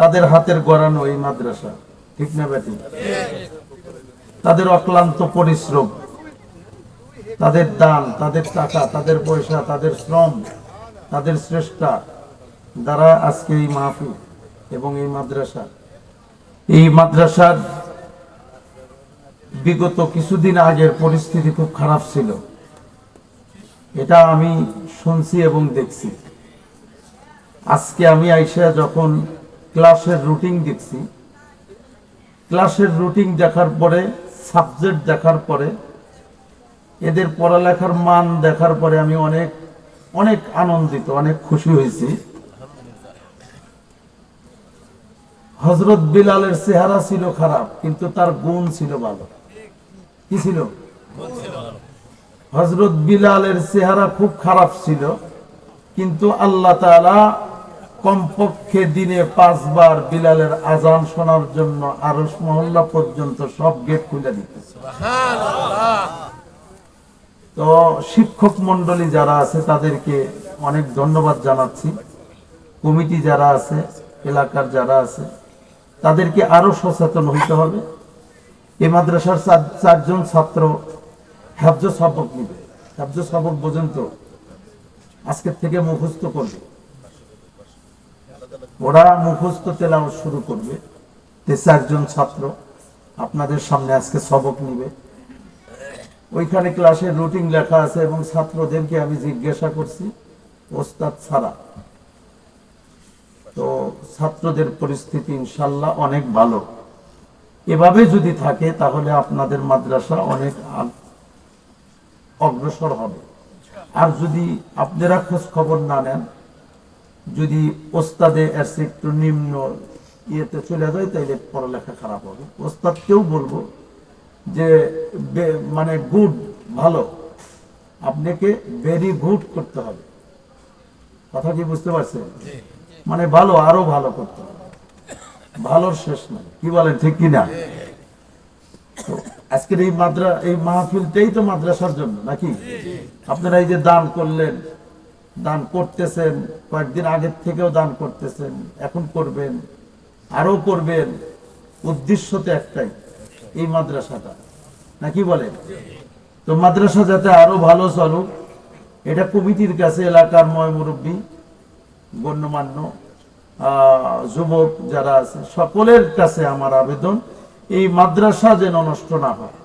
তাদের হাতের গড়ানো এই মাদ্রাসা, ঠিক না ব্যাটি? তাদের অক্লান্ত পরিশ্রম, তাদের দান, তাদের টাকা, তাদের পয়সা, তাদের শ্রম, তাদের শ্রেষ্ঠা দ্বারা আজকে এই মাহফিল এবং এই মাদ্রাসা। এই মাদ্রাসার বিগত কিছুদিন আগের পরিস্থিতি খুব খারাপ ছিল। এটা আমি শুনছি এবং দেখছি। আজকে আমি আইসা যখন ক্লাসের রুটিন দেখছি। ক্লাসের রুটিন দেখার পরে, সাবজেক্ট দেখার পরে, এদের পড়ালেখার মান দেখার পরে আমি অনেক অনেক আনন্দিত, অনেক খুশি হয়েছি। হজরত বিলালের চেহারা ছিল খারাপ, কিন্তু তার গুণ ছিল ভালো। কি ছিল? হজরত বিলালের চেহারা খুব খারাপ ছিল, কিন্তু আল্লাহ তাআলা কমপক্ষে দিনে পাঁচবার বিলালের আজান শোনার জন্য আরস মহল্লা পর্যন্ত সব গেট খুলে দিতেছে। তো শিক্ষক মন্ডলী যারা আছে তাদেরকে অনেক ধন্যবাদ জানাচ্ছি। কমিটি যারা আছে এলাকার যারা আছে তাদেরকে আরও সচেতন হইতে হবে। এই মাদ্রাসার চারজন ছাত্র হ্যাবজ সবক নিবে। হ্যাবজ সবক বোঝেন তো আজকের থেকে মুখস্থ করবে। ওরা মুখস্থ তেলাও শুরু করবে। তে চারজন ছাত্র আপনাদের সামনে আজকে সবক নিবে। ওইখানে ক্লাসের রুটিন লেখা আছে এবং ছাত্রদেরকে আমি জিজ্ঞাসা করছি, ওস্তাদ ছাড়া। তো ছাত্রদের পরিস্থিতি ইনশাল্লাহ অনেক ভালো। এভাবে যদি থাকে, তাহলে আপনাদের মাদ্রাসা অনেক অগ্রসর হবে। আর যদি আপনারা খোঁজ খবর না নেন যদি ওস্তাদে এর একটু নিম্ন ইয়েতে চলে যায় তাইলে পড়ালেখা খারাপ হবে। ওস্তাদকেও বলব যে মানে গুড ভালো। আপনাকে ভেরি গুড করতে হবে। কথা কি বুঝতে পারছেন? মানে ভালো আরও ভালো করতে হবে। ভালোর শেষ নাই। কি বলেন ঠিক কি না? তো আজকের এই মাদ্রা এই মাহফিলটাই তো মাদ্রাসার জন্য নাকি? আপনারা এই যে দান করলেন দান করতেছেন, কয়েকদিন আগের থেকেও দান করতেছেন, এখন করবেন আরও করবেন। উদ্দেশ্য তো একটাই, এই মাদ্রাসাটা। নাকি বলেন তো মাদ্রাসা যাতে আরও ভালো চলুক, এটা কমিটির কাছে এলাকার ময় মুরব্বী, গণ্যমান্য যুবক যারা আছে, সকলের কাছে আমার আবেদন, এই মাদ্রাসা যেন নষ্ট না হয়।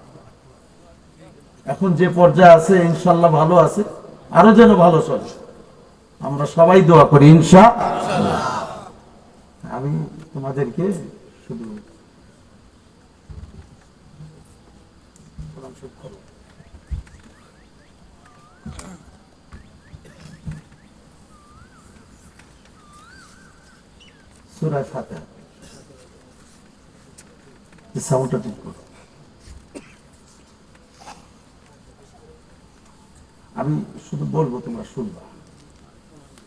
এখন যে পর্যায়ে আছে, ইনশাল্লাহ ভালো আছে আরও যেন ভালো চলে। আমরা সবাই দোয়া করি ইনশা আমি তোমাদেরকে শুধু করো। আমি শুধু বলব তোমরা শুনবা?